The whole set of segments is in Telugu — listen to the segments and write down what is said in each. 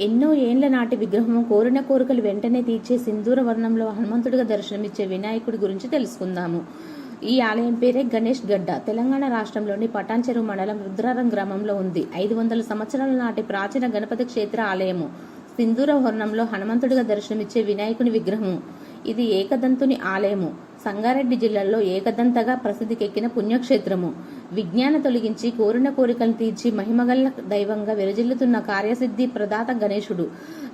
ఎన్నో ఏండ్ల నాటి విగ్రహం కోరిన కోరికలు వెంటనే తీర్చే సింధూర వర్ణంలో హనుమంతుడిగా దర్శనమిచ్చే వినాయకుడి గురించి తెలుసుకుందాము. ఈ ఆలయం పేరే గణేష్ గడ్డ. తెలంగాణ రాష్ట్రంలోని పటాన్చెరు మండలం రుద్రారం గ్రామంలో ఉంది. ఐదు వందల సంవత్సరాల నాటి ప్రాచీన గణపతి క్షేత్ర ఆలయము. సింధూర వర్ణంలో హనుమంతుడిగా దర్శనమిచ్చే వినాయకుని విగ్రహము. ఇది ఏకదంతుని ఆలయము. సంగారెడ్డి జిల్లాలో ఏకదంతగా ప్రసిద్ధికెక్కిన పుణ్యక్షేత్రము. విజ్ఞాన తొలగించి కోరిన కోరికలను తీర్చి మహిమగల్ల దైవంగా విరజిల్లుతున్న కార్యసిద్ధి ప్రదాత గణేశుడు.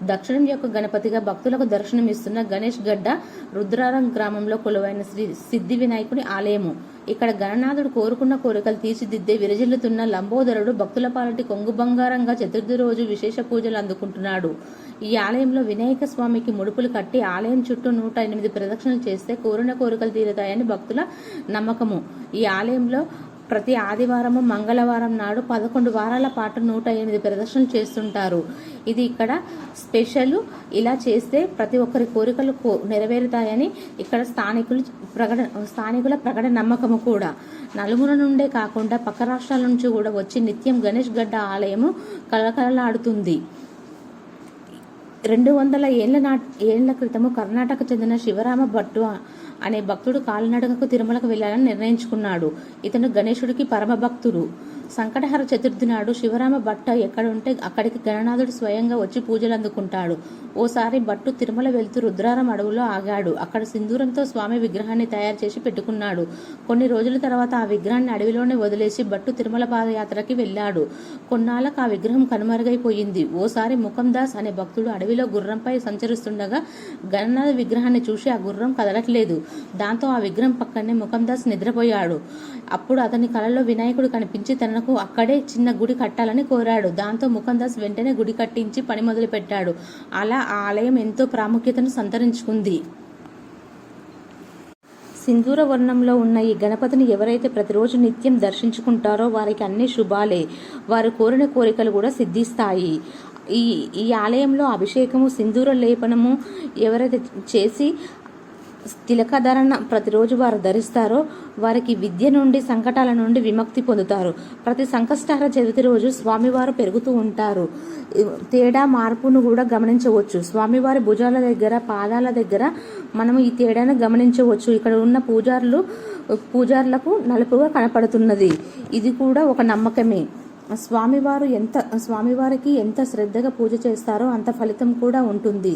దక్షిణం యొక్క గణపతిగా భక్తులకు దర్శనమిస్తున్న గణేష్ గడ్డ రుద్రారం గ్రామంలో కొలువైన శ్రీ సిద్ధి వినాయకుని ఆలయము. ఇక్కడ గణనాథుడు కోరుకున్న కోరికలు తీర్చిదిద్దే విరజిల్లుతున్న లంబోదరుడు భక్తుల పాలటి కొంగు బంగారంగా చతుర్థి రోజు విశేష పూజలు అందుకుంటున్నాడు. ఈ ఆలయంలో వినాయక స్వామికి ముడుపులు కట్టి ఆలయం చుట్టూ నూట ఎనిమిది ప్రదక్షిణలు చేస్తే కోరిన కోరికలు తీరుతాయని భక్తుల నమ్మకము. ఈ ఆలయంలో ప్రతి ఆదివారము మంగళవారం నాడు పదకొండు వారాల పాటు నూట ఎనిమిది ప్రదర్శనలు చేస్తుంటారు. ఇది ఇక్కడ స్పెషల్. ఇలా చేస్తే ప్రతి ఒక్కరి కోరికలు నెరవేరుతాయని ఇక్కడ స్థానికులు ప్రకటన స్థానికుల ప్రకటన నమ్మకము కూడా. నలుగుర నుండే కాకుండా పక్క రాష్ట్రాల నుంచి కూడా వచ్చి నిత్యం గణేష్ గడ్డ ఆలయము కలకలలాడుతుంది రెండు వందల ఏళ్ళ నా ఏళ్ళ క్రితము కర్ణాటక చెందిన శివరామ భట్టు అనే భక్తుడు కాలినడకకు తిరుమలకు వెళ్ళాలని నిర్ణయించుకున్నాడు. ఇతను గణేశుడికి పరమ భక్తుడు సంకటహర చతుర్థి నాడు శివరామ భట్ట ఎక్కడుంటే అక్కడికి గణనాథుడు స్వయంగా వచ్చి పూజలు అందుకుంటాడు. ఓసారి భట్టు తిరుమల వెళ్తూ రుద్రారం అడవులో ఆగాడు. అక్కడ సింధూరంతో స్వామి విగ్రహాన్ని తయారు చేసి పెట్టుకున్నాడు. కొన్ని రోజుల తర్వాత ఆ విగ్రహాన్ని అడవిలోనే వదిలేసి భట్టు తిరుమల పాదయాత్రకి వెళ్ళాడు. కొన్నాళ్ళకు ఆ విగ్రహం కనుమరుగైపోయింది. ఓసారి ముఖందాస్ అనే భక్తుడు అడవిలో గుర్రంపై సంచరిస్తుండగా గణనాథ విగ్రహాన్ని చూసి ఆ గుర్రం కదలట్లేదు. దాంతో ఆ విగ్రహం పక్కనే ముఖందాస్ నిద్రపోయాడు. అప్పుడు అతని కలలో వినాయకుడు కనిపించి తన తనకు అక్కడే చిన్న గుడి కట్టాలని కోరాడు. దాంతో ముఖందాస్ వెంటనే గుడి కట్టించి పని మొదలు పెట్టాడు అలా ఆ ఆలయం ఎంతో ప్రాముఖ్యతను సంతరించుకుంది. సింధూర వర్ణంలో ఉన్న ఈ గణపతిని ఎవరైతే ప్రతిరోజు నిత్యం దర్శించుకుంటారో వారికి అన్ని శుభాలే. వారు కోరిన కోరికలు కూడా సిద్ధిస్తాయి. ఈ ఈ ఆలయంలో అభిషేకము సింధూర లేపనము ఎవరైతే చేసి తిలకధరణ ప్రతిరోజు వారు ధరిస్తారో వారికి విద్య నుండి సంకటాల నుండి విముక్తి పొందుతారు. ప్రతి సంకష్టాల చవితి రోజు స్వామివారు పెరుగుతూ ఉంటారు. తేడా మార్పును కూడా గమనించవచ్చు. స్వామివారి భుజాల దగ్గర పాదాల దగ్గర మనం ఈ తేడాను గమనించవచ్చు. ఇక్కడ ఉన్న పూజారులు పూజారులకు నలుపుగా కనపడుతున్నది. ఇది కూడా ఒక నమ్మకమే. స్వామివారు ఎంత స్వామివారికి ఎంత శ్రద్ధగా పూజ చేస్తారో అంత ఫలితం కూడా ఉంటుంది.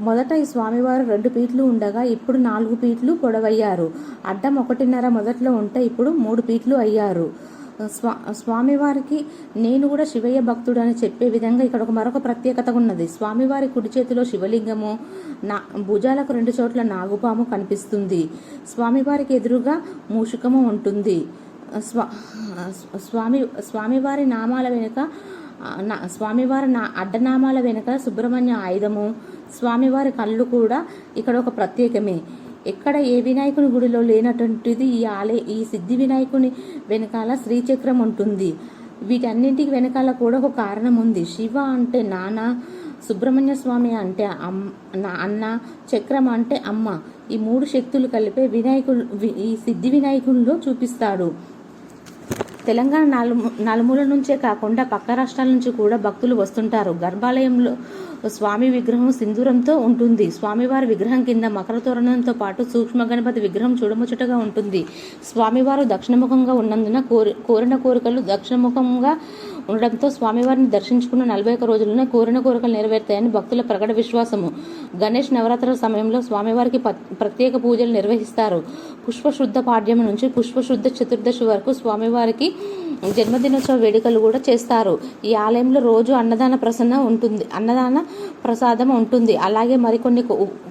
మొదట ఈ స్వామివారు రెండు పీట్లు ఉండగా ఇప్పుడు నాలుగు పీట్లు పొడవయ్యారు. అడ్డం ఒకటిన్నర మొదట్లో ఉంటే ఇప్పుడు మూడు పీట్లు అయ్యారు. స్వా స్వామివారికి నేను కూడా శివయ్య భక్తుడు అని చెప్పే విధంగా ఇక్కడ ఒక మరొక ప్రత్యేకత ఉన్నది. స్వామివారి కుడి చేతిలో శివలింగము నా భుజాలకు రెండు చోట్ల నాగుపాము కనిపిస్తుంది. స్వామివారికి ఎదురుగా మూషికము ఉంటుంది. స్వా స్వామి స్వామివారి నామాల వెనుక నా స్వామివారి నా అడ్డనామాల వెనుక సుబ్రహ్మణ్య ఆయుధము స్వామివారి కళ్ళు కూడా ఇక్కడ ఒక ప్రత్యేకమే. ఎక్కడ ఏ వినాయకుని గుడిలో లేనటువంటిది ఈ ఆలయ ఈ సిద్ధి వినాయకుని వెనకాల శ్రీచక్రం ఉంటుంది. వీటన్నింటికి వెనకాల కూడా ఒక కారణం ఉంది. శివ అంటే నాన్న సుబ్రహ్మణ్య స్వామి అంటే అమ్ అన్న చక్రం అంటే అమ్మ. ఈ మూడు శక్తులు కలిపే వినాయకుడు ఈ సిద్ధి వినాయకుల్లో చూపిస్తాడు తెలంగాణ నాలు నలుమూల నుంచే కాకుండా పక్క రాష్ట్రాల నుంచి కూడా భక్తులు వస్తుంటారు. గర్భాలయంలో స్వామి విగ్రహం సింధూరంతో ఉంటుంది. స్వామివారి విగ్రహం కింద మకర తోరణంతో పాటు సూక్ష్మ గణపతి విగ్రహం చూడముచ్చటగా ఉంటుంది. స్వామివారు దక్షిణముఖంగా ఉన్నందున కోరి కోరిన కోరికలు దక్షిణముఖంగా ఉండడంతో స్వామివారిని దర్శించుకున్న నలభై ఒక్క రోజుల్లోనే కోరిన కోరికలు నెరవేరుతాయని భక్తుల ప్రకట విశ్వాసము. గణేష్ నవరాత్రుల సమయంలో స్వామివారికి ప్రత్యేక పూజలు నిర్వహిస్తారు. పుష్పశుద్ధ పాడ్యం నుంచి పుష్పశుద్ధ చతుర్దశి వరకు స్వామివారికి జన్మదినోత్సవ వేడుకలు కూడా చేస్తారు. ఈ ఆలయంలో రోజు అన్నదాన ప్రసన్న ఉంటుంది అన్నదాన ప్రసాదం ఉంటుంది. అలాగే మరికొన్ని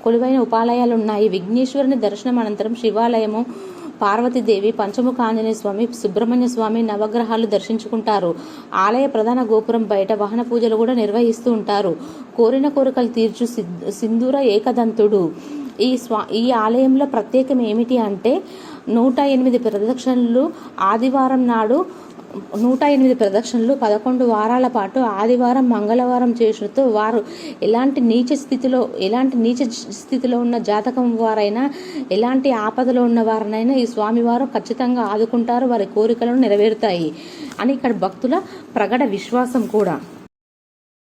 కొలువైన ఉపాలయాలు ఉన్నాయి. విఘ్నేశ్వరుని దర్శనం అనంతరం శివాలయము పార్వతీదేవి పంచముఖ ఆంజనేయ స్వామి సుబ్రహ్మణ్య స్వామి నవగ్రహాలు దర్శించుకుంటారు. ఆలయ ప్రధాన గోపురం బయట వాహన పూజలు కూడా నిర్వహిస్తూ ఉంటారు. కోరిన కోరికలు తీర్చు సింధూర ఏకదంతుడు. ఈ స్వా ఈ ఆలయంలో ప్రత్యేకం ఏమిటి అంటే నూట ఎనిమిది ప్రదక్షిణలు ఆదివారం నాడు నూట ఎనిమిది ప్రదక్షిణలు పదకొండు వారాల పాటు ఆదివారం మంగళవారం చేసినతో వారు ఎలాంటి నీచ స్థితిలో ఎలాంటి నీచ స్థితిలో ఉన్న జాతకం వారైనా ఎలాంటి ఆపదలో ఉన్న వారినైనా ఈ స్వామివారు ఖచ్చితంగా ఆదుకుంటారు వారి కోరికలను నెరవేరుతాయి అని ఇక్కడ భక్తుల ప్రగడ విశ్వాసం కూడా.